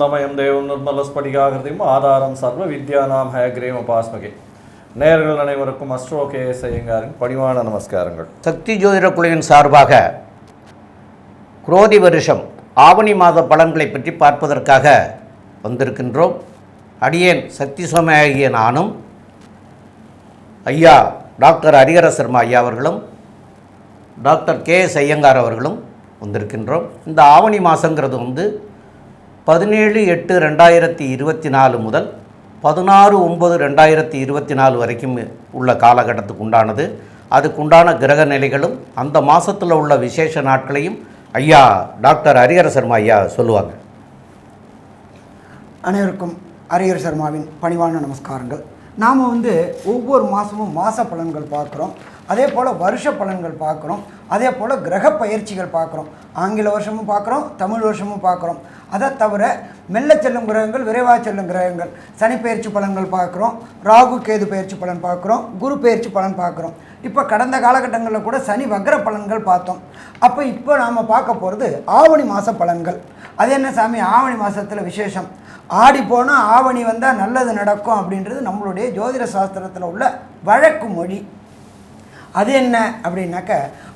ஞானானந்தமயம் தேவம் நிர்மலஸ்படிகாகிருதியும் ஆதாரம் சர்வ வித்யானாம் ஹயக்ரீம் உபாஸ்மகே நேர்கள் அனைவருக்கும் அஸ்ட்ரோ கே எஸ் ஐயங்காரின் பணிவான நமஸ்காரங்கள். சக்தி ஜோதிட குழுவின் சார்பாக குரோதி வருஷம் ஆவணி மாத பலன்களை பற்றி பார்ப்பதற்காக வந்திருக்கின்றோம். அடியேன் சக்தி சோமையாகிய நானும் ஐயா டாக்டர் ஹரிகர சர்மா ஐயா அவர்களும் டாக்டர் கே எஸ் ஐயங்கார் அவர்களும் வந்திருக்கின்றோம். இந்த ஆவணி மாதங்கிறது வந்து பதினேழு எட்டு ரெண்டாயிரத்தி இருபத்தி நாலு முதல் பதினாறு ஒம்பது ரெண்டாயிரத்தி இருபத்தி நாலு வரைக்கும் உள்ள காலகட்டத்துக்கு உண்டானது. அதுக்குண்டான கிரக நிலைகளும் அந்த மாதத்தில் உள்ள விசேஷ நாட்களையும் ஐயா டாக்டர் ஹரிஹர சர்மா ஐயா சொல்லுவாங்க. அனைவருக்கும் ஹரிஹர சர்மாவின் பணிவான நமஸ்காரங்கள். நாம் வந்து ஒவ்வொரு மாதமும் மாத பலன்கள் பார்க்குறோம். அதே போல் வருஷ பலன்கள் பார்க்குறோம். அதே போல் கிரக பயிற்சிகள் பார்க்குறோம். ஆங்கில வருஷமும் பார்க்குறோம் தமிழ் வருஷமும் பார்க்குறோம். அதை தவிர மெல்ல செல்லும் கிரகங்கள் விரைவாக செல்லும் கிரகங்கள். சனி பயிற்சி பலன்கள் பார்க்குறோம் ராகு கேது பயிற்சி பலன் பார்க்குறோம் குரு பயிற்சி பலன் பார்க்குறோம். இப்போ கடந்த காலகட்டங்களில் கூட சனி வக்ர பலன்கள் பார்த்தோம். அப்போ இப்போ நாம் பார்க்க போகிறது ஆவணி மாத பலன்கள். அது என்ன சாமி? ஆவணி மாதத்தில் விசேஷம். ஆடி போனால் ஆவணி வந்தால் நல்லது நடக்கும் அப்படின்றது நம்மளுடைய ஜோதிட சாஸ்திரத்தில் உள்ள வழக்கு மொழி. அது என்ன அப்படின்னாக்க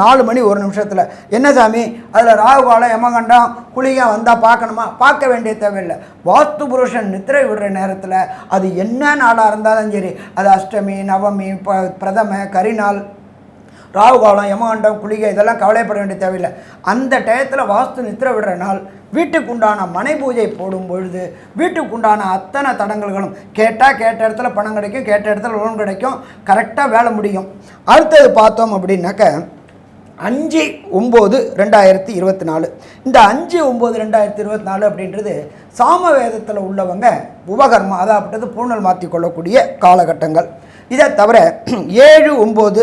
நாலு மணி ஒரு நிமிஷத்தில். என்ன சாமி? அதில் ராகுகாலம் யமகண்டம் குளிகை வந்தால் பார்க்கணுமா? பார்க்க வேண்டிய தேவையில்லை. வாஸ்து புருஷன் நித்திரை விடுற நேரத்தில் அது என்ன நாளாக இருந்தாலும் சரி அது அஷ்டமி நவமி ப பிரதம கரிநாள் ராகு காலம் யமகண்டம் குளிகை இதெல்லாம் கவலைப்பட வேண்டிய தேவையில்லை. அந்த டயத்தில் வாஸ்து நித்திர விடுற நாள் வீட்டுக்கு உண்டான மனை பூஜை போடும் பொழுது வீட்டுக்கு உண்டான அத்தனை தடங்கல்களும் கேட்டால் கேட்ட இடத்துல பணம் கிடைக்கும் கேட்ட இடத்துல லோன் கிடைக்கும் கரெக்டாக வேலை முடியும். அடுத்தது பார்த்தோம் அப்படின்னாக்க அஞ்சு ஒம்பது ரெண்டாயிரத்தி இருபத்தி நாலு. இந்த அஞ்சு ஒம்பது ரெண்டாயிரத்தி இருபத்தி நாலு அப்படின்றது சாம வேதத்தில் உள்ளவங்க உபகர்மா அதாவது பூணல் மாற்றி கொள்ளக்கூடிய காலகட்டங்கள். இதை தவிர ஏழு ஒம்பது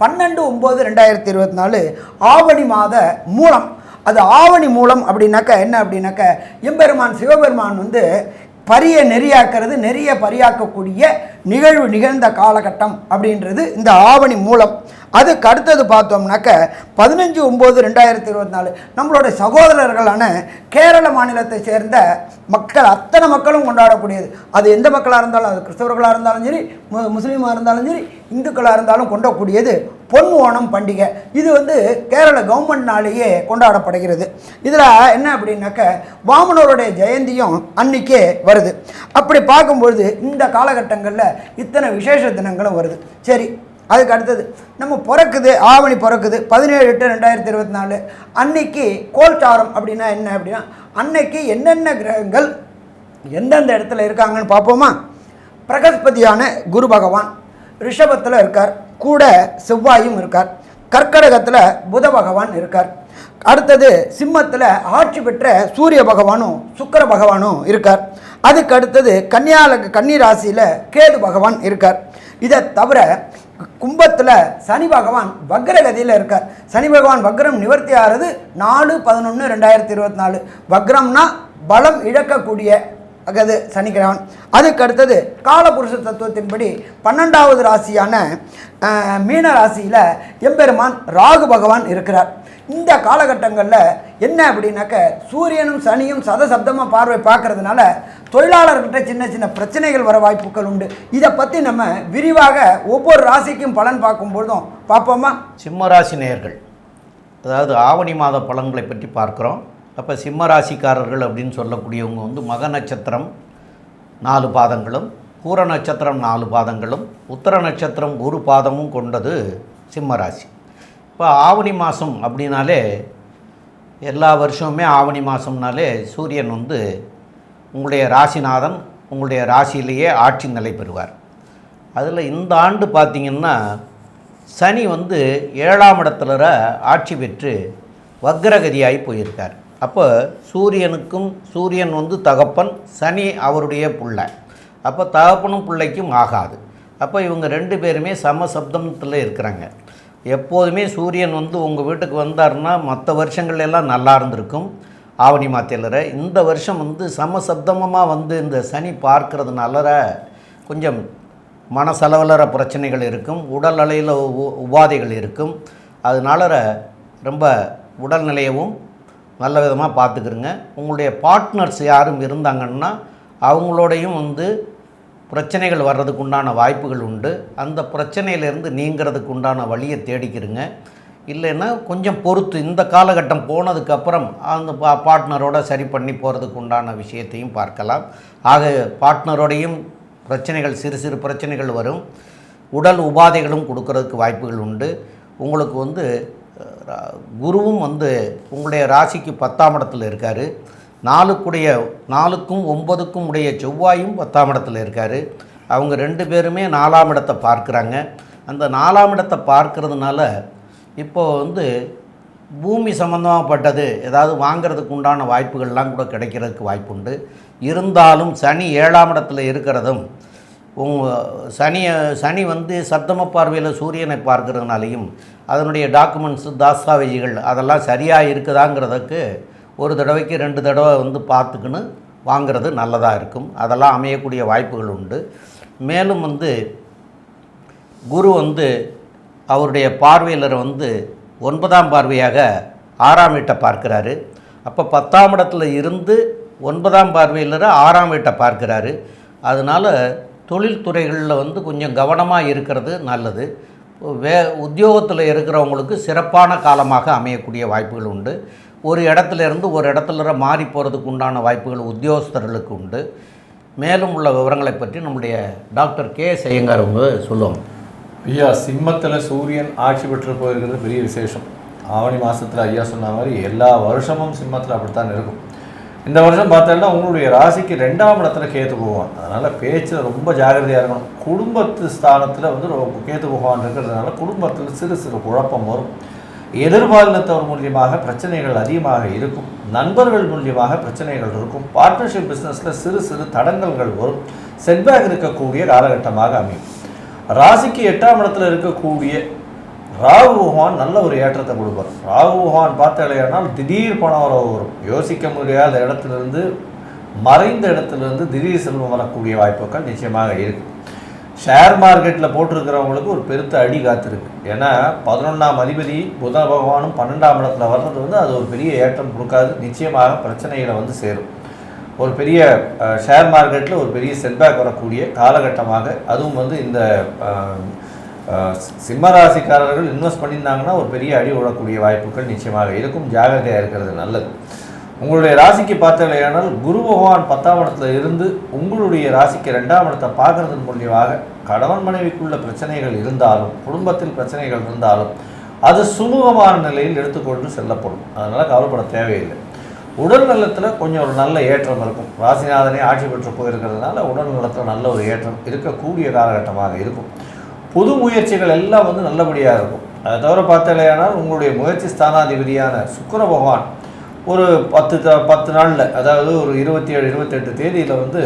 பன்னெண்டு ஒம்பது ரெண்டாயிரத்தி இருபத்தி நாலு ஆவணி மாத மூலம். அது ஆவணி மூலம் அப்படின்னாக்க என்ன அப்படின்னாக்க எம்பெருமான் சிவபெருமான் வந்து பரிய நெறியாக்கிறது நெறிய பரியாக்கக்கூடிய நிகழ்வு நிகழ்ந்த காலகட்டம் அப்படின்றது இந்த ஆவணி மூலம். அதுக்கு அடுத்தது பார்த்தோம்னாக்க பதினஞ்சு ஒம்பது ரெண்டாயிரத்தி இருபத்தி நாலு நம்மளோட சகோதரர்களான கேரள மாநிலத்தை சேர்ந்த மக்கள் அத்தனை மக்களும் கொண்டாடக்கூடியது. அது எந்த மக்களாக இருந்தாலும் அது கிறிஸ்தவர்களாக இருந்தாலும் சரி மு முஸ்லீமாக இருந்தாலும் சரி இந்துக்களாக இருந்தாலும் கொண்டக்கூடியது. பொன் ஓணம் பண்டிகை. இது வந்து கேரள கவர்மெண்ட்னாலேயே கொண்டாடப்படுகிறது. இதில் என்ன அப்படின்னாக்க வாமனோருடைய ஜெயந்தியும் அன்னைக்கே வருது. அப்படி பார்க்கும்பொழுது இந்த காலகட்டங்களில் இத்தனை விசேஷ தினங்களும் வருது. சரி அதுக்கு அடுத்தது நம்ம பிறக்குது ஆவணி பிறக்குது பதினேழு எட்டு ரெண்டாயிரத்தி இருபத்தி நாலு. அன்னைக்கு கோல்சாரம் அப்படின்னா என்ன அப்படின்னா அன்னைக்கு என்னென்ன கிரகங்கள் எந்தெந்த இடத்துல இருக்காங்கன்னு பார்ப்போமா? பிரகஸ்பதியான குரு பகவான் ரிஷபத்தில் இருக்கார். கூட செவ்வாயும் இருக்கார். கர்க்கடகத்தில் புத பகவான் இருக்கார். அடுத்தது சிம்மத்தில் ஆட்சி பெற்ற சூரிய பகவானும் சுக்கர பகவானும் இருக்கார். அதுக்கு அடுத்தது கன்னியால கன்னி ராசியில் கேது பகவான் இருக்கார். இதை தவிர கும்பத்தில் சனி பகவான் வக்ரகதியில் இருக்கார். சனி பகவான் வக்ரம் நிவர்த்தி ஆகிறது நாலு பதினொன்று ரெண்டாயிரத்தி இருபத்தி நாலு. வக்ரம்னா பலம் இழக்கக்கூடிய அது சனிக்கிழவன் அதுக்கு அடுத்தது காலபுருஷ தத்துவத்தின்படி பன்னெண்டாவது ராசியான மீன ராசியில் எம்பெருமான் ராகு பகவான் இருக்கிறார். இந்த காலகட்டங்களில் என்ன அப்படின்னாக்க சூரியனும் சனியும் சதசப்தமாக பார்வை பார்க்கறதுனால தொழிலாளர்கிட்ட சின்ன சின்ன பிரச்சனைகள் வர வாய்ப்புகள் உண்டு. இதை பற்றி நம்ம விரிவாக ஒவ்வொரு ராசிக்கும் பலன் பார்க்கும்பொழுதும் பார்ப்போமா? சிம்மராசி நேர்கள் அதாவது ஆவணி மாத பலன்களை பற்றி பார்க்குறோம். அப்போ சிம்ம ராசிக்காரர்கள் அப்படின்னு சொல்லக்கூடியவங்க வந்து மக நட்சத்திரம் நாலு பாதங்களும் பூர நட்சத்திரம் நாலு பாதங்களும் உத்தர நட்சத்திரம் ஒரு பாதமும் கொண்டது சிம்ம ராசி இப்போ ஆவணி மாதம் அப்படின்னாலே எல்லா வருஷமுமே ஆவணி மாதம்னாலே சூரியன் வந்து உங்களுடைய ராசிநாதன் உங்களுடைய ராசியிலேயே ஆட்சி நிலை பெறுவார். அதில் இந்த ஆண்டு பார்த்திங்கன்னா சனி வந்து ஏழாம் இடத்துல ஆட்சி பெற்று வக்ரகதியாகி போயிருக்கார். அப்போ சூரியனுக்கும் சூரியன் வந்து தகப்பன் சனி அவருடைய பிள்ளை. அப்போ தகப்பனும் பிள்ளைக்கும் ஆகாது. அப்போ இவங்க ரெண்டு பேருமே சம சப்தமத்தில் இருக்கிறாங்க. எப்போதுமே சூரியன் வந்து உங்கள் வீட்டுக்கு வந்தாருன்னா மற்ற வருஷங்கள் எல்லாம் நல்லா இருந்திருக்கும். ஆவணி மாத்தையிலற இந்த வருஷம் வந்து சம சப்தமமாக வந்து இந்த சனி பார்க்கறதுனால கொஞ்சம் மனசளவலர பிரச்சனைகள் இருக்கும். உடல் அலையில் உ- உபாதைகள் இருக்கும். அதனால ரொம்ப உடல்நிலையவும் நல்ல விதமாக பார்த்துக்கிறங்க உங்களுடைய பார்ட்னர்ஸ் யாரும் இருந்தாங்கன்னா அவங்களோடையும் வந்து பிரச்சனைகள் வர்றதுக்கு உண்டான வாய்ப்புகள் உண்டு. அந்த பிரச்சனையிலேருந்து நீங்கிறதுக்கு உண்டான வழியை தேடிக்கிறங்க இல்லைன்னா கொஞ்சம் பொறுத்து இந்த காலகட்டம் போனதுக்கப்புறம் அந்த பா பார்ட்னரோட சரி பண்ணி போகிறதுக்கு உண்டான விஷயத்தையும் பார்க்கலாம். ஆக பார்ட்னரோடையும் பிரச்சனைகள் சிறு சிறு பிரச்சனைகள் வரும். உடல் உபாதைகளும் கொடுக்கறதுக்கு வாய்ப்புகள் உண்டு. உங்களுக்கு வந்து குருவும் வந்து உங்களுடைய ராசிக்கு பத்தாம் இடத்துல இருக்கார். நாலுக்குடைய நாலுக்கும் ஒன்பதுக்கும் உடைய செவ்வாயும் பத்தாம் இடத்துல இருக்கார். அவங்க ரெண்டு பேருமே நாலாம் இடத்தை பார்க்குறாங்க. அந்த நாலாம் இடத்தை பார்க்கறதுனால இப்போ வந்து பூமி சம்மந்தமாகப்பட்டது ஏதாவது வாங்குறதுக்கு உண்டான வாய்ப்புகள்லாம் கூட கிடைக்கிறதுக்கு வாய்ப்புண்டு. இருந்தாலும் சனி ஏழாம் இடத்துல இருக்கிறதும் உங்க சனி சனி வந்து சத்தம பார்வையில் சூரியனை பார்க்கறதுனாலையும் அதனுடைய டாக்குமெண்ட்ஸு தாஸ்தாவேஜிகள் அதெல்லாம் சரியாக இருக்குதாங்கிறதுக்கு ஒரு தடவைக்கு ரெண்டு தடவை வந்து பார்த்துக்கின்னு வாங்கிறது நல்லதாக இருக்கும். அதெல்லாம் அமையக்கூடிய வாய்ப்புகள் உண்டு. மேலும் வந்து குரு வந்து அவருடைய பார்வையிலர் வந்து ஒன்பதாம் பார்வையாக ஆறாம் வீட்டை பார்க்குறாரு. அப்போ பத்தாம் இடத்துல இருந்து ஒன்பதாம் பார்வையிலர் ஆறாம் வீட்டை பார்க்குறாரு. அதனால் தொழில்துறைகளில் வந்து கொஞ்சம் கவனமாக இருக்கிறது நல்லது. வே உத்தியோகத்தில் இருக்கிறவங்களுக்கு சிறப்பான காலமாக அமையக்கூடிய வாய்ப்புகள் உண்டு. ஒரு இடத்துல இருந்து ஒரு இடத்துல மாறி போகிறதுக்கு உண்டான வாய்ப்புகள் உத்தியோகஸ்தர்களுக்கு உண்டு. மேலும் உள்ள விவரங்களை பற்றி நம்முடைய டாக்டர் கே செய்யங்கார் அவங்க சொல்லுவாங்க. ஐயா சிம்மத்தில் சூரியன் ஆட்சி பெற்று போயிருக்கிறது பெரிய விசேஷம். ஆவணி மாதத்தில் ஐயா சொன்ன மாதிரி எல்லா வருஷமும் சிம்மத்தில் அப்படித்தான் இருக்கும். இந்த வருஷம் பார்த்தோம்னா உங்களுடைய ராசிக்கு ரெண்டாம் இடத்துல கேத்து போவான் அதனால் பேச்சில் ரொம்ப ஜாகிரதையாக இருக்கணும். குடும்பத்து ஸ்தானத்தில் வந்து ரொம்ப கேத்து போவான் இருக்கிறதுனால குடும்பத்தில் சிறு சிறு குழப்பம் வரும். எதிர்பாலினத்தவர் மூலியமாக பிரச்சனைகள் அதிகமாக இருக்கும். நண்பர்கள் மூலியமாக பிரச்சனைகள் இருக்கும். பார்ட்னர்ஷிப் பிஸ்னஸில் சிறு சிறு தடங்கல்கள் வரும். செட்பேக் இருக்கக்கூடிய காலகட்டமாக அமையும். ராசிக்கு எட்டாம் இடத்துல இருக்கக்கூடிய ராகு பகவான் நல்ல ஒரு ஏற்றத்தை கொடுப்பார். ராகு பகவான் பார்த்தாலேயானால் திடீர் பணம் வர வரும். யோசிக்க முடியாத இடத்துலேருந்து மறைந்த இடத்துலேருந்து திடீர் செல்வம் வரக்கூடிய வாய்ப்புகள் நிச்சயமாக இருக்கு. ஷேர் மார்க்கெட்டில் போட்டிருக்கிறவங்களுக்கு ஒரு பெருத்த அடி காத்திருக்கு. ஏன்னா பதினொன்றாம் அதிபதி புத பகவானும் பன்னெண்டாம் இடத்துல வர்றது வந்து அது ஒரு பெரிய ஏற்றம் கொடுக்காது. நிச்சயமாக பிரச்சனைகளை வந்து சேரும். ஒரு பெரிய ஷேர் மார்க்கெட்டில் ஒரு பெரிய செட்பேக் வரக்கூடிய காலகட்டமாக அதுவும் வந்து இந்த சிம்மராசிக்காரர்கள் சிம்ம ராசிக்காரர்கள் இன்வெஸ்ட் பண்ணியிருந்தாங்கன்னா ஒரு பெரிய அடி விடக்கூடிய வாய்ப்புகள் நிச்சயமாக இருக்கும். ஜாகிரதையாக இருக்கிறது நல்லது. உங்களுடைய ராசிக்கு பார்த்தலையானால் குரு பகவான் பத்தாம் இடத்துல இருந்து உங்களுடைய ராசிக்கு ரெண்டாம் இடத்தை பார்க்கறதன் மூலியமாக கணவன் மனைவிக்குள்ள பிரச்சனைகள் இருந்தாலும் குடும்பத்தில் பிரச்சனைகள் இருந்தாலும் அது சுமூகமான நிலையில் எடுத்துக்கொண்டு செல்லப்படும். அதனால் கவலைப்பட தேவையில்லை. உடல் நலத்தில் கொஞ்சம் ஒரு நல்ல ஏற்றம் இருக்கும். ராசிநாதனே ஆட்சி பெற்று போயிருக்கிறதுனால உடல் நலத்தில் நல்ல ஒரு ஏற்றம் இருக்கக்கூடிய காலகட்டமாக இருக்கும். புது முயற்சிகள் எல்லாம் வந்து நல்லபடியாக இருக்கும். அதை தவிர பார்த்தாலேயானால் உங்களுடைய முயற்சி ஸ்தானாதிபதியான சுக்கர பகவான் ஒரு பத்து த பத்து நாளில் அதாவது ஒரு இருபத்தி ஏழு இருபத்தெட்டு தேதியில் வந்து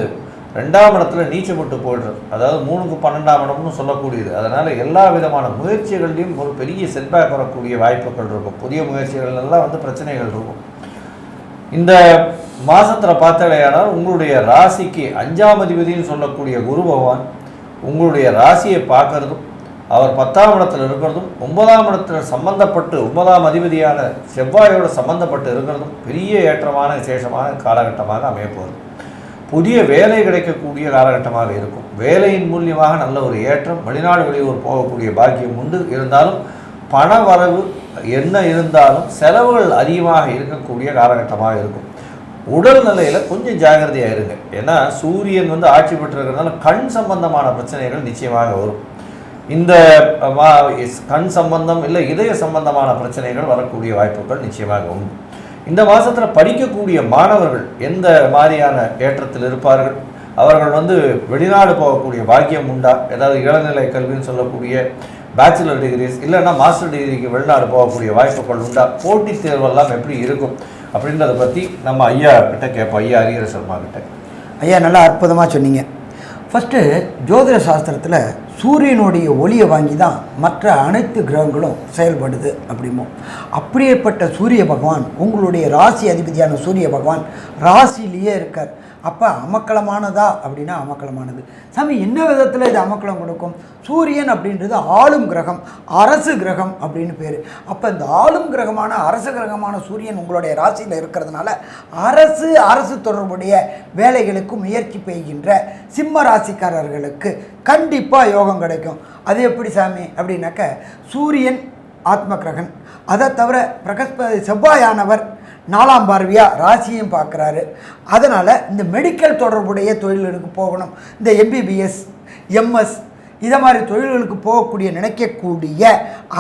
ரெண்டாம் இடத்துல நீச்சப்பட்டு போயிடுறது அதாவது மூணுக்கு பன்னெண்டாம் இடம்னு சொல்லக்கூடியது. அதனால் எல்லா விதமான முயற்சிகள்லையும் ஒரு பெரிய செட்பேக் வரக்கூடிய வாய்ப்புகள் இருக்கும். புதிய முயற்சிகள் எல்லாம் வந்து பிரச்சனைகள் இருக்கும். இந்த மாதத்தில் பார்த்தாலேயானால் உங்களுடைய ராசிக்கு அஞ்சாம் அதிபதினு சொல்லக்கூடிய குரு பகவான் உங்களுடைய ராசியை பார்க்கறதும் அவர் பத்தாம் இடத்துல இருக்கிறதும் ஒன்பதாம் இடத்துல சம்பந்தப்பட்டு ஒன்பதாம் அதிபதியான செவ்வாயோடு சம்பந்தப்பட்டு இருக்கிறதும் பெரிய ஏற்றமான விசேஷமான காலகட்டமாக அமையப்போகுது. புதிய வேலை கிடைக்கக்கூடிய காலகட்டமாக இருக்கும். வேலையின் மூலியமாக நல்ல ஒரு ஏற்றம் வெளிநாடு வெளியூர் போகக்கூடிய பாக்கியம் உண்டு. இருந்தாலும் பண வரவு என்ன இருந்தாலும் செலவுகள் அதிகமாக இருக்கக்கூடிய காலகட்டமாக இருக்கும். உடல் நிலையில் கொஞ்சம் ஜாகிரதையாக இருங்க. ஏன்னா சூரியன் வந்து ஆட்சி பெற்றிருக்கிறதுனால கண் சம்பந்தமான பிரச்சனைகள் நிச்சயமாக வரும். இந்த கண் சம்பந்தம் இல்லை இதய சம்பந்தமான பிரச்சனைகள் வரக்கூடிய வாய்ப்புகள் நிச்சயமாக உண்டு. இந்த மாதத்தில் படிக்கக்கூடிய மாணவர்கள் எந்த மாதிரியான ஏற்றத்தில் இருப்பார்கள்? அவர்கள் வந்து வெளிநாடு போகக்கூடிய பாக்கியம் உண்டா? ஏதாவது இளநிலை கல்வின்னு சொல்லக்கூடிய பேச்சுலர் டிகிரிஸ் இல்லைன்னா மாஸ்டர் டிகிரிக்கு வெளிநாடு போகக்கூடிய வாய்ப்புகள் உண்டா? போட்டித் தேர்வெல்லாம் எப்படி இருக்கும்? அப்படின்றத பற்றி நம்ம ஐயா கிட்ட கேட்போம். ஐயா ஹரிஹர சர்மா கிட்ட. ஐயா நல்லா அற்புதமாக சொன்னீங்க. ஃபஸ்ட்டு ஜோதிட சாஸ்திரத்தில் சூரியனுடைய ஒளியை வாங்கி தான் மற்ற அனைத்து கிரகங்களும் செயல்படுது அப்படிமோ. அப்படியேப்பட்ட சூரிய பகவான் உங்களுடைய ராசி அதிபதியான சூரிய பகவான் ராசிலேயே இருக்கார். அப்போ அமக்கலமானதா? அப்படின்னா அமக்கலமானது. சாமி என்ன விதத்தில் இது அமக்கலம் கொடுக்கும்? சூரியன் அப்படின்றது ஆளும் கிரகம் அரசு கிரகம் அப்படின்னு பேர். அப்போ இந்த ஆளும் கிரகமான அரசு கிரகமான சூரியன் உங்களுடைய ராசியில் இருக்கிறதுனால அரசு அரசு தொடர்புடைய வேலைகளுக்கு முயற்சி பெய்கின்ற சிம்ம ராசிக்காரர்களுக்கு கண்டிப்பாக யோகம் கிடைக்கும். அது எப்படி சாமி? அப்படின்னாக்க சூரியன் ஆத்ம கிரகன். அதை தவிர பிரகஸ்பதி செவ்வாயானவர் நாலாம் பார்வையாக ராசியும் பார்க்குறாரு. அதனால் இந்த மெடிக்கல் தொடர்புடைய தொழில்களுக்கு போகணும். இந்த எம்பிபிஎஸ் எம்எஸ் இதை மாதிரி தொழில்களுக்கு போகக்கூடிய நினைக்கக்கூடிய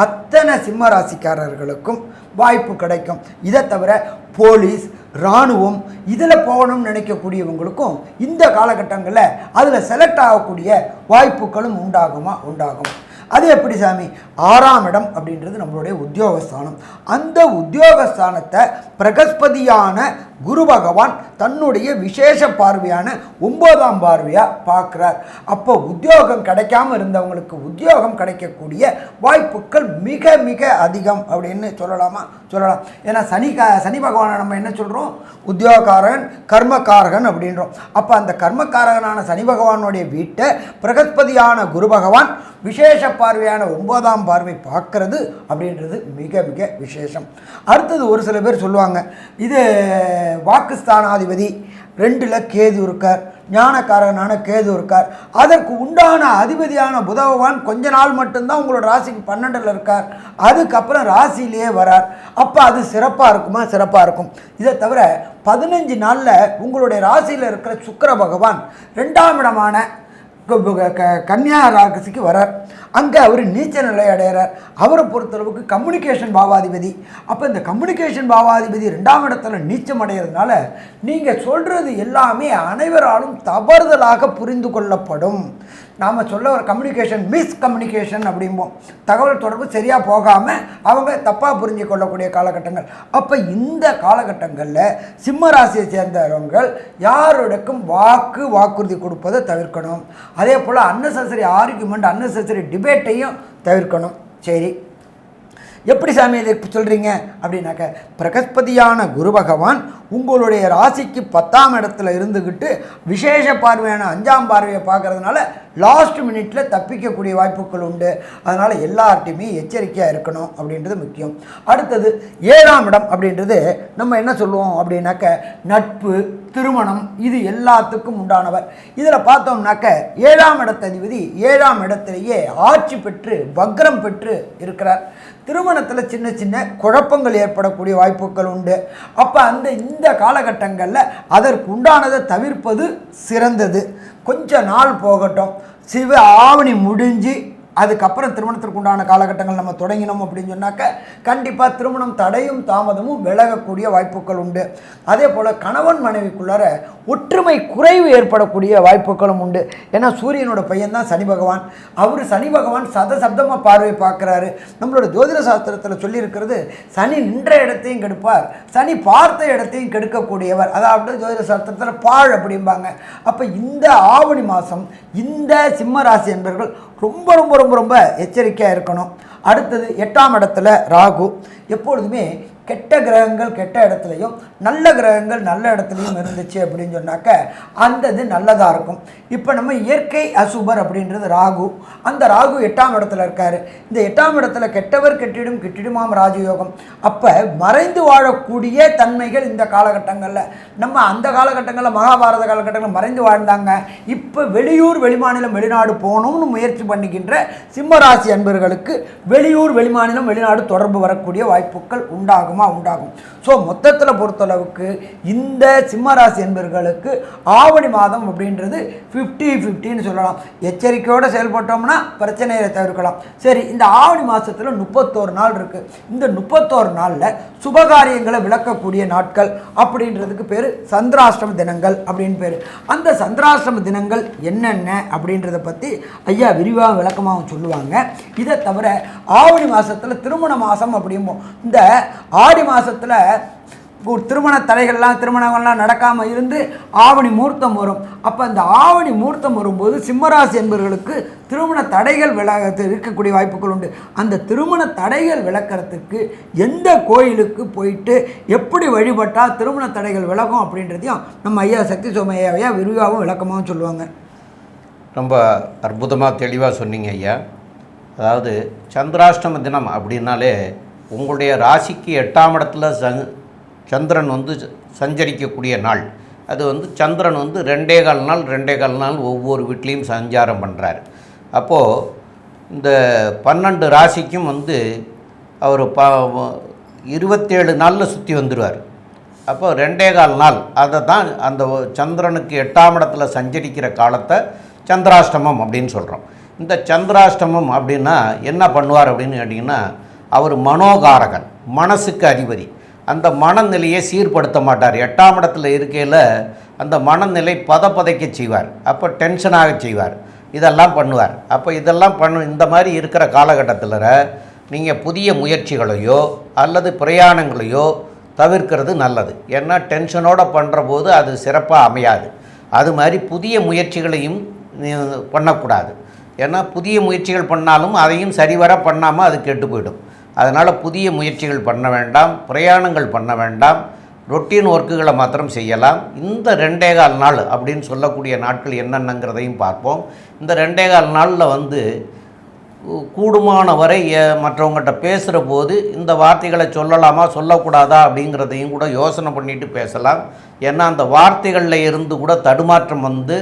அத்தனை சிம்ம ராசிக்காரர்களுக்கும் வாய்ப்பு கிடைக்கும். இதை தவிர போலீஸ் இராணுவம் இதில் போகணும்னு நினைக்கக்கூடியவங்களுக்கும் இந்த காலகட்டங்களில் அதில் செலக்ட் ஆகக்கூடிய வாய்ப்புகளும் உண்டாகுமா? உண்டாகும். அது எப்படி சாமி? ஆறாம் இடம் அப்படின்றது நம்மளுடைய உத்தியோகஸ்தானம். அந்த உத்தியோகஸ்தானத்தை பிரகஸ்பதியான குரு பகவான் தன்னுடைய விசேஷ பார்வையான ஒன்பதாம் பார்வையாக பார்க்குறார். அப்போ உத்தியோகம் கிடைக்காம இருந்தவங்களுக்கு உத்தியோகம் கிடைக்கக்கூடிய வாய்ப்புகள் மிக மிக அதிகம் அப்படின்னு சொல்லலாமா? சொல்லலாம். ஏன்னா சனி க சனி பகவானை நம்ம என்ன சொல்கிறோம் உத்தியோகக்காரன் கர்மக்காரகன் அப்படின்றோம். அப்போ அந்த கர்மக்காரகனான சனி பகவானுடைய வீட்டை பிரகஸ்பதியான குரு பகவான் விசேஷ பார்வையான ஒன்பதாம் பார்வை பார்க்கறது அப்படின்றது மிக மிக விசேஷம். அடுத்தது ஒரு சில பேர் சொல்லுவாங்க இது வாக்குஸ்தானாதிபதி ரெண்டில் கேது இருக்கார் ஞானக்காரகனான கேது இருக்கார். அதற்கு உண்டான அதிபதியான புத பகவான் கொஞ்ச நாள் மட்டும்தான் உங்களோட ராசிக்கு பன்னெண்டில் இருக்கார். அதுக்கப்புறம் ராசியிலேயே வரார். அப்போ அது சிறப்பாக இருக்குமா? சிறப்பாக இருக்கும். இதை தவிர பதினஞ்சு நாளில் உங்களுடைய ராசியில் இருக்கிற சுக்கிர பகவான் ரெண்டாம் இடமான கன்னியா ராசிக்கு வரார். அங்கே அவர் நீச்ச நிலை அடைகிறார். அவரை பொறுத்தளவுக்கு கம்யூனிகேஷன் பாவாதிபதி. அப்போ இந்த கம்யூனிகேஷன் பாவாதிபதி ரெண்டாம் இடத்துல நீச்சம் அடைகிறதுனால நீங்கள் சொல்கிறது எல்லாமே அனைவராலும் தவறுதலாக புரிந்து கொள்ளப்படும். நாம் சொல்ல ஒரு கம்யூனிகேஷன் மிஸ் கம்யூனிகேஷன் அப்படிம்போம். தகவல் தொடர்பு சரியாக போகாமல் அவங்க தப்பாக புரிஞ்சு கொள்ளக்கூடிய காலகட்டங்கள். அப்போ இந்த காலகட்டங்களில் சிம்ம ராசியை சேர்ந்தவர்கள் யாருடக்கும் வாக்கு வாக்குறுதி கொடுப்பதை தவிர்க்கணும். அதே போல் அன்னசசரி ஆர்குமெண்ட் அன்னசசரி டிபேட்டையும் தவிர்க்கணும். சரி. எப்படி சாமி இதை சொல்கிறீங்க அப்படின்னாக்க பிரகஸ்பதியான குரு பகவான் உங்களுடைய ராசிக்கு பத்தாம் இடத்துல இருந்துக்கிட்டு விசேஷ பார்வையான அஞ்சாம் பார்வையை பார்க்கறதுனால லாஸ்ட் மினிட்ல தப்பிக்கக்கூடிய வாய்ப்புகள் உண்டு. அதனால் எல்லார்ட்டையுமே எச்சரிக்கையாக இருக்கணும் அப்படின்றது முக்கியம். அடுத்தது ஏழாம் இடம் அப்படின்றது நம்ம என்ன சொல்லுவோம் அப்படின்னாக்க நட்பு திருமணம் இது எல்லாத்துக்கும் உண்டானவர். இதில் பார்த்தோம்னாக்க ஏழாம் இடத்ததிபதி ஏழாம் இடத்திலேயே ஆட்சி பெற்று வக்ரம் பெற்று இருக்கிறார். திருமணத்தில் சின்ன சின்ன குழப்பங்கள் ஏற்படக்கூடிய வாய்ப்புகள் உண்டு. அப்போ அந்த இந்த காலகட்டங்களில் அதற்கு உண்டானதை தவிர்ப்பது சிறந்தது. கொஞ்ச நாள் போகட்டும். சிவ ஆவணி முடிஞ்சு அதுக்கப்புறம் திருமணத்திற்கு உண்டான காலகட்டங்கள் நம்ம தொடங்கினோம் அப்படின்னு சொன்னாக்க கண்டிப்பாக திருமணம் தடையும் தாமதமும் விலகக்கூடிய வாய்ப்புகள் உண்டு. அதே போல் கணவன் மனைவிக்குள்ளார ஒற்றுமை குறைவு ஏற்படக்கூடிய வாய்ப்புகளும் உண்டு. ஏன்னா சூரியனோட பையன் தான் சனி பகவான். அவர் சனி பகவான் சதசப்தமாக பார்வை பார்க்குறாரு. நம்மளோட ஜோதிட சாஸ்திரத்தில் சொல்லியிருக்கிறது சனி நின்ற இடத்தையும் கெடுப்பார் சனி பார்த்த இடத்தையும் கெடுக்கக்கூடியவர். அதாவது ஜோதிட சாஸ்திரத்தில் பாழ் அப்படிம்பாங்க. அப்போ இந்த ஆவணி மாதம் இந்த சிம்ம ராசி என்பவர்கள் ரொம்ப ரொம்ப ரொம்ப ரொம்ப எச்சரிக்கையாக இருக்கணும். அடுத்தது எட்டாம் இடத்துல ராகு. எப்பொழுதுமே கெட்ட கிரகங்கள் கெட்ட இடத்துலையும் நல்ல கிரகங்கள் நல்ல இடத்துலையும் இருந்துச்சு அப்படின்னு சொன்னாக்க அந்த இது நல்லதாக இருக்கும். இப்போ நம்ம இயற்கை அசுபர் அப்படின்றது ராகு. அந்த ராகு எட்டாம் இடத்துல இருக்கார். இந்த எட்டாம் இடத்துல கெட்டவர் கெட்டிடும் கெட்டிடுமாம் ராஜயோகம். அப்போ மறைந்து வாழக்கூடிய தன்மைகள் இந்த காலகட்டங்களில். நம்ம அந்த காலகட்டங்களில் மகாபாரத காலகட்டங்களில் மறைந்து வாழ்ந்தாங்க. இப்போ வெளியூர் வெளிமாநிலம் வெளிநாடு போகணும்னு முயற்சி பண்ணிக்கின்ற சிம்மராசி அன்பர்களுக்கு வெளியூர் வெளிமாநிலம் வெளிநாடு தொடர்பு வரக்கூடிய வாய்ப்புகள் உண்டாகும். உண்டாகும். ஸோ மொத்தத்தில் பொறுத்தளவுக்கு இந்த சிம்மராசி என்பர்களுக்கு ஆவணி மாதம் அப்படின்றது ஃபிஃப்டி ஃபிஃப்டின்னு சொல்லலாம். எச்சரிக்கையோடு செயல்பட்டோம்னா பிரச்சனையை தவிர்க்கலாம். சரி இந்த ஆவணி மாதத்தில் முப்பத்தோரு நாள் இருக்குது இந்த முப்பத்தோரு நாளில் சுபகாரியங்களை விளக்கக்கூடிய நாட்கள் அப்படின்றதுக்கு பேர் சந்திராஷ்டம தினங்கள் அப்படின்னு பேர். அந்த சந்திராஷ்டம தினங்கள் என்னென்ன அப்படின்றத பற்றி ஐயா விரிவாக விளக்கமாகவும் சொல்லுவாங்க. இதை தவிர ஆவணி மாதத்தில் திருமண மாதம் அப்படிம்போம். இந்த ஆடி மாதத்தில் ஒரு திருமண தடைகள்லாம் திருமணங்கள்லாம் நடக்காமல் இருந்து ஆவணி மூர்த்தம் வரும். அப்போ அந்த ஆவணி மூர்த்தம் வரும்போது சிம்மராசி என்பவர்களுக்கு திருமண தடைகள் விலக இருக்கக்கூடிய வாய்ப்புகள் உண்டு. அந்த திருமண தடைகள் விளக்கிறதுக்கு எந்த கோயிலுக்கு போயிட்டு எப்படி வழிபட்டால் திருமண தடைகள் விலகும் அப்படின்றதையும் நம்ம ஐயா சக்தி சோமையாவையா விரிவாகவும் விளக்கமாகவும் சொல்லுவாங்க. ரொம்ப அற்புதமாக தெளிவாக சொன்னீங்க ஐயா. அதாவது சந்திராஷ்டம தினம் அப்படின்னாலே உங்களுடைய ராசிக்கு எட்டாம் இடத்துல சங் சந்திரன் வந்து சஞ்சரிக்கக்கூடிய நாள். அது வந்து சந்திரன் வந்து ரெண்டே கால் நாள் ரெண்டே கால் நாள் ஒவ்வொரு வீட்லேயும் சஞ்சாரம் பண்ணுறாரு அப்போது இந்த பன்னெண்டு ராசிக்கும் வந்து அவர் ப இருபத்தேழு நாளில் சுற்றி வந்துடுவார் அப்போ ரெண்டே கால் நாள். அதை தான் அந்த சந்திரனுக்கு எட்டாம் இடத்துல சஞ்சரிக்கிற காலத்தை சந்திராஷ்டமம் அப்படின்னு சொல்கிறோம் இந்த சந்திராஷ்டமம் அப்படின்னா என்ன பண்ணுவார் அப்படின்னு கேட்டிங்கன்னா அவர் மனோகாரகன் மனசுக்கு அதிபதி. அந்த மனநிலையை சீர்படுத்த மாட்டார். எட்டாம் இடத்துல இருக்கையில் அந்த மனநிலை பதப்பதைக்க செய்வார். அப்போ டென்ஷனாக செய்வார். இதெல்லாம் பண்ணுவார். அப்போ இதெல்லாம் பண்ணு இந்த மாதிரி இருக்கிற காலகட்டத்தில் நீங்கள் புதிய முயற்சிகளையோ அல்லது பிரயாணங்களையோ தவிர்க்கிறது நல்லது. ஏன்னா டென்ஷனோடு பண்ணுற போது அது சிறப்பாக அமையாது. அது மாதிரி புதிய முயற்சிகளையும் பண்ணக்கூடாது. ஏன்னா புதிய முயற்சிகள் பண்ணாலும் அதையும் சரிவர பண்ணாமல் அது கெட்டு போயிடும். அதனால் புதிய முயற்சிகள் பண்ண வேண்டாம் பிரயாணங்கள் பண்ண வேண்டாம் ரொட்டீன் ஒர்க்குகளை மாத்திரம் செய்யலாம். இந்த ரெண்டே கால் நாள் அப்படின்னு சொல்லக்கூடிய நாட்கள் என்னென்னங்கிறதையும் பார்ப்போம். இந்த ரெண்டே கால் நாளில் வந்து கூடுமான வரை மற்றவங்ககிட்ட பேசுகிற போது இந்த வார்த்தைகளை சொல்லலாமா சொல்லக்கூடாதா அப்படிங்கிறதையும் கூட யோசனை பண்ணிட்டு பேசலாம். ஏன்னா அந்த வார்த்தைகளில் இருந்து கூட தடுமாற்றம் வந்து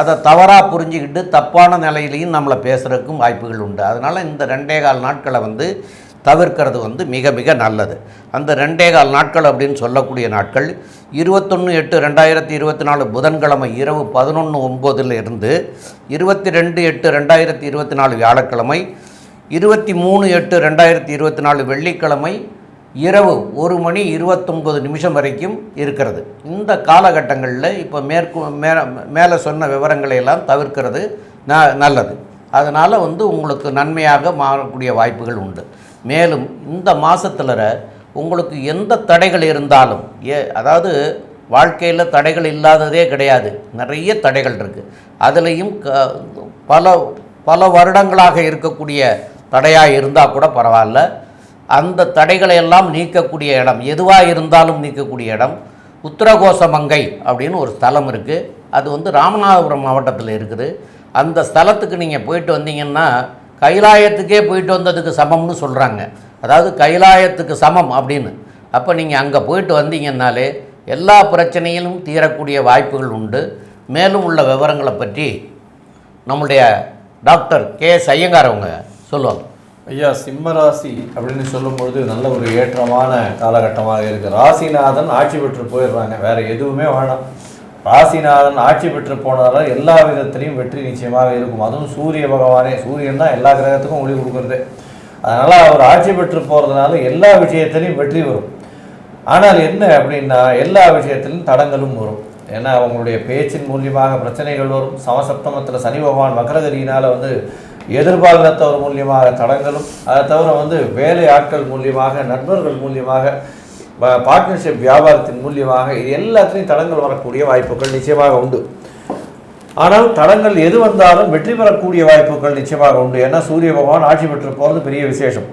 அதை தவறாக புரிஞ்சுக்கிட்டு தப்பான நிலையிலையும் நம்மளை பேசுகிறதுக்கும் வாய்ப்புகள் உண்டு. அதனால் இந்த ரெண்டே கால் நாட்களை வந்து தவிர்க்கிறது வந்து மிக மிக நல்லது. அந்த ரெண்டே கால் நாட்கள் அப்படின்னு சொல்லக்கூடிய நாட்கள் இருபத்தொன்று எட்டு ரெண்டாயிரத்தி இருபத்தி நாலு புதன்கிழமை இரவு பதினொன்று ஒம்போதில் இருந்து இருபத்தி ரெண்டு எட்டு ரெண்டாயிரத்தி இருபத்தி நாலு வியாழக்கிழமை இருபத்தி மூணு எட்டு ரெண்டாயிரத்தி இருபத்தி நாலு வெள்ளிக்கிழமை இரவு ஒரு மணி இருபத்தொம்பது நிமிஷம் வரைக்கும் இருக்கிறது. இந்த காலகட்டங்களில் இப்போ மேற்கு மே மேலே சொன்ன விவரங்களை எல்லாம் தவிர்க்கிறது ந நல்லது. அதனால் வந்து உங்களுக்கு நன்மையாக மாறக்கூடிய வாய்ப்புகள் உண்டு. மேலும் இந்த மாதத்தில் உங்களுக்கு எந்த தடைகள் இருந்தாலும் ஏ அதாவது வாழ்க்கையில் தடைகள் இல்லாததே கிடையாது. நிறைய தடைகள் இருக்குது அதுலேயும் க பல பல வருடங்களாக இருக்கக்கூடிய தடையாக இருந்தால் கூட பரவாயில்ல. அந்த தடைகளை எல்லாம் நீக்கக்கூடிய இடம் எதுவாக இருந்தாலும் நீக்கக்கூடிய இடம் உத்தரகோசமங்கை அப்படின்னு ஒரு ஸ்தலம் இருக்குது அது வந்து ராமநாதபுரம் மாவட்டத்தில் இருக்குது. அந்த ஸ்தலத்துக்கு நீங்கள் போயிட்டு வந்தீங்கன்னா கைலாயத்துக்கே போயிட்டு வந்ததுக்கு சமம்னு சொல்கிறாங்க அதாவது கைலாயத்துக்கு சமம் அப்படின்னு. அப்போ நீங்கள் அங்கே போயிட்டு வந்தீங்கன்னாலே எல்லா பிரச்சனையிலும் தீரக்கூடிய வாய்ப்புகள் உண்டு. மேலும் உள்ள விவரங்களை பற்றி நம்முடைய டாக்டர் கே. எஸ் ஐயங்கார் அவங்க சொல்லுவாங்க. ஐயா சிம்ம ராசி அப்படின்னு சொல்லும்பொழுது நல்ல ஒரு ஏற்றமான காலகட்டமாக இருக்குது ராசிநாதன் ஆட்சி பெற்று போயிடுறாங்க. வேறு எதுவுமே வேணாம். ராசிநாதன் ஆட்சி பெற்று போனதால எல்லா விதத்திலையும் வெற்றி நிச்சயமாக இருக்கும். அதுவும் சூரிய பகவானே. சூரியன் தான் எல்லா கிரகத்துக்கும் ஒளி கொடுக்குறது. அதனால் அவர் ஆட்சி பெற்று போகிறதுனால எல்லா விஷயத்திலையும் வெற்றி வரும். ஆனால் என்ன அப்படின்னா எல்லா விஷயத்திலும் தடங்களும் வரும். ஏன்னா அவங்களுடைய பேச்சின் மூலியமாக பிரச்சனைகள் வரும். சமசப்தமத்தில் சனி பகவான் மக்கரகரியினால் வந்து எதிர்பாலினத்தவர் மூலியமாக தடங்களும் அதை தவிர வந்து வேலை ஆட்கள் மூலியமாக நண்பர்கள் மூலியமாக பார்ட்னர்ஷிப் வியாபாரத்தின் மூலியமாக இது எல்லாத்துலேயும் தடங்கள் வரக்கூடிய வாய்ப்புகள் நிச்சயமாக உண்டு. ஆனால் தடங்கள் எது வந்தாலும் வெற்றி பெறக்கூடிய வாய்ப்புகள் நிச்சயமாக உண்டு. ஏன்னா சூரிய பகவான் ஆட்சி பெற்று போகிறது பெரிய விசேஷம்.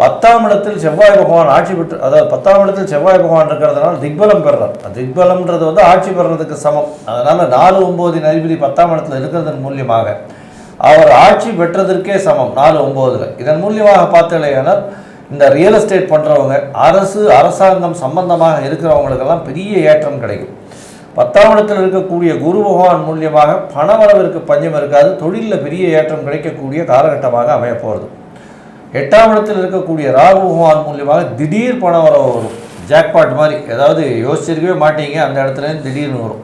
பத்தாம் இடத்தில் செவ்வாய் பகவான் ஆட்சி பெற்று அதாவது பத்தாம் இடத்தில் செவ்வாய் பகவான் இருக்கிறதுனால திக்பலம் பெறுறார். திக்பலம்ன்றது வந்து ஆட்சி பெறுறதுக்கு சமம். அதனால நாலு ஒம்போதின் அதிபதி பத்தாம் இடத்தில் இருக்கிறதன் மூலியமாக அவர் ஆட்சி பெற்றதற்கே சமம் நாலு ஒம்போதுல. இதன் மூலியமாக பார்த்தலையானால் இந்த ரியல் எஸ்டேட் பண்ணுறவங்க அரசு அரசாங்கம் சம்பந்தமாக இருக்கிறவங்களுக்கெல்லாம் பெரிய ஏற்றம் கிடைக்கும். பத்தாம் இடத்தில் இருக்கக்கூடிய குரு பகவான் மூலியமாக பணவரவிற்கு பஞ்சம் இருக்காது தொழிலில் பெரிய ஏற்றம் கிடைக்கக்கூடிய காலகட்டமாக அமைய போகிறது எட்டாம் இடத்தில் இருக்கக்கூடிய ராகு பகவான் மூலியமாக திடீர் பணவரவு வரும். ஜாக்பாட் மாதிரி. ஏதாவது யோசிச்சிருக்கவே மாட்டீங்க அந்த இடத்துல இருந்து திடீர்னு வரும்.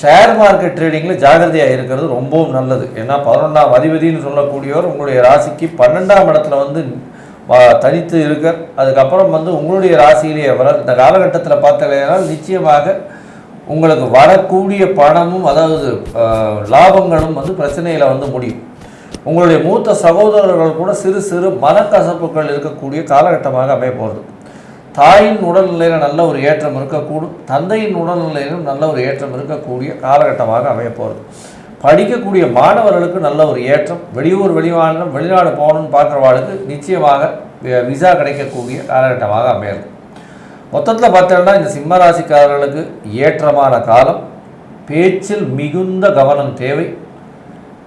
ஷேர் மார்க்கெட் ட்ரேடிங்கில் ஜாகிரதையாக இருக்கிறது ரொம்பவும் நல்லது. ஏன்னா பதினொன்றாம் அதிபதினு சொல்லக்கூடியவர் உங்களுடைய ராசிக்கு பன்னெண்டாம் இடத்துல வந்து தனித்து இருக்க. அதுக்கப்புறம் வந்து உங்களுடைய ராசியிலேயே வர இந்த காலகட்டத்தில் பார்த்தீங்கன்னா நிச்சயமாக உங்களுக்கு வரக்கூடிய பணமும் அதாவது லாபங்களும் வந்து பிரச்சனையில் வந்து முடியும். உங்களுடைய மூத்த சகோதரர்கள் கூட சிறு சிறு மனக்கசப்புகள் இருக்கக்கூடிய காலகட்டமாக அமைய போகிறது தாயின் உடல்நிலையில் நல்ல ஒரு ஏற்றம் இருக்கக்கூடும். தந்தையின் உடல்நிலையிலும் நல்ல ஒரு ஏற்றம் இருக்கக்கூடிய காலகட்டமாக அமைய போகிறது படிக்கக்கூடிய மாணவர்களுக்கு நல்ல ஒரு ஏற்றம். வெளியூர் வெளிமாநிலம் வெளிநாடு போகணும்னு பார்க்குறவாளுக்கு நிச்சயமாக விசா கிடைக்கக்கூடிய காலகட்டமாக அமையும் மொத்தத்தில் பார்த்தோம்னா இந்த சிம்ம ராசிக்காரர்களுக்கு ஏற்றமான காலம். பேச்சில் மிகுந்த கவனம் தேவை.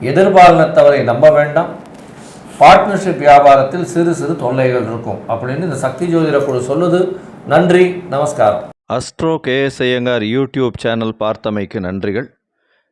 எதிர்பாலினத்தவரை நம்ப வேண்டாம். பார்ட்னர்ஷிப் வியாபாரத்தில் சிறு சிறு தொல்லைகள் இருக்கும் அப்படின்னு இந்த சக்தி ஜோதிட குழு சொல்லுது. நன்றி நமஸ்காரம். Astro KS Iyengar YouTube channel பார்த்தமைக்கு நன்றிகள்.